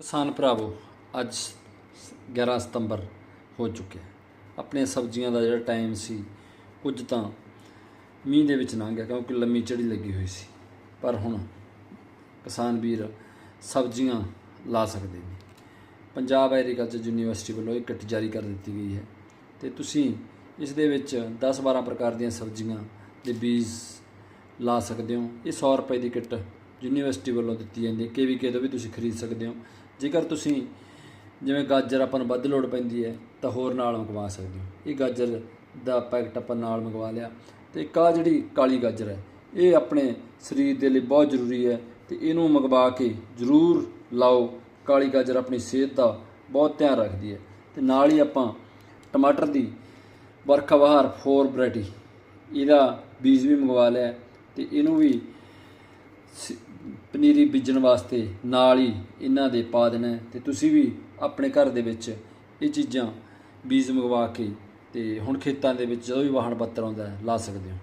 ਕਿਸਾਨ ਭਰਾਵੋ, ਅੱਜ 11 ਸਤੰਬਰ ਹੋ ਚੁੱਕਿਆ ਆਪਣੀਆਂ ਸਬਜ਼ੀਆਂ ਦਾ ਜਿਹੜਾ ਟਾਈਮ ਸੀ, ਕੁਝ ਤਾਂ ਮੀਂਹ ਦੇ ਵਿੱਚ ਲੰਘ ਗਿਆ ਕਿਉਂਕਿ ਲੰਮੀ ਚੜੀ ਲੱਗੀ ਹੋਈ ਸੀ। ਪਰ ਹੁਣ ਕਿਸਾਨ ਵੀਰ ਸਬਜ਼ੀਆਂ ਲਾ ਸਕਦੇ ਨੇ। ਪੰਜਾਬ ਐਗਰੀਕਲਚਰ ਯੂਨੀਵਰਸਿਟੀ ਵੱਲੋਂ ਇੱਕ ਕਿੱਟ ਜਾਰੀ ਕਰ ਦਿੱਤੀ ਗਈ ਹੈ ਤੇ ਤੁਸੀਂ ਇਸ ਦੇ ਵਿੱਚ 10-12 ਪ੍ਰਕਾਰ ਦੀਆਂ ਸਬਜ਼ੀਆਂ ਦੇ ਬੀਜ ਲਾ ਸਕਦੇ ਹੋ। ਇਹ 100 ਰੁਪਏ ਦੀ ਕਿੱਟ ਯੂਨੀਵਰਸਿਟੀ ਵੱਲੋਂ ਦਿੱਤੀ ਜਾਂਦੀ ਹੈ। ਕੇਵੀਕੇ ਤੋਂ ਵੀ ਤੁਸੀਂ ਖਰੀਦ ਸਕਦੇ ਹੋ। ਜੇਕਰ ਤੁਸੀਂ ਜਿਵੇਂ ਗਾਜਰ ਆਪਾਂ ਨੂੰ ਵੱਧ ਲੋੜ ਪੈਂਦੀ ਹੈ, ਤਾਂ ਹੋਰ ਨਾਲ ਮੰਗਵਾ ਸਕਦੇ ਹੋ। ਇਹ ਗਾਜਰ ਦਾ ਪੈਕਟ ਆਪਾਂ ਨਾਲ ਮੰਗਵਾ ਲਿਆ। ਤੇ ਇੱਕ ਜਿਹੜੀ ਕਾਲੀ ਗਾਜਰ ਹੈ, ਇਹ ਆਪਣੇ ਸਰੀਰ ਦੇ ਲਈ ਬਹੁਤ ਜ਼ਰੂਰੀ ਹੈ ਤੇ ਇਹਨੂੰ ਮੰਗਵਾ ਕੇ ਜ਼ਰੂਰ ਲਾਓ। ਕਾਲੀ ਗਾਜਰ ਆਪਣੀ ਸਿਹਤ ਦਾ ਬਹੁਤ ਧਿਆਨ ਰੱਖਦੀ ਹੈ। ਤੇ ਨਾਲ ਹੀ ਆਪਾਂ ਟਮਾਟਰ ਦੀ ਵਰਖਾ ਬਹਾਰ 4 ਵੈਰਾਈਟੀ ਇਹਦਾ ਬੀਜ ਵੀ ਮੰਗਵਾ ਲਿਆ ਤੇ ਇਹਨੂੰ ਵੀ ਪਨੀਰੀ ਬੀਜਣ ਵਾਸਤੇ ਨਾਲ ਹੀ ਇਹਨਾਂ ਦੇ ਪਾ ਦੇਣਾ ਹੈ ਤੇ ਤੁਸੀਂ ਵੀ ਆਪਣੇ ਘਰ ਦੇ ਵਿੱਚ ਇਹ ਚੀਜ਼ਾਂ ਬੀਜ ਮੰਗਵਾ ਕੇ ਤੇ ਹੁਣ ਖੇਤਾਂ ਦੇ ਵਿੱਚ ਜਦੋਂ ਵੀ ਵਾਹਣ ਪੱਤਰ ਆਉਂਦਾ ਲਾ ਸਕਦੇ ਹੋ।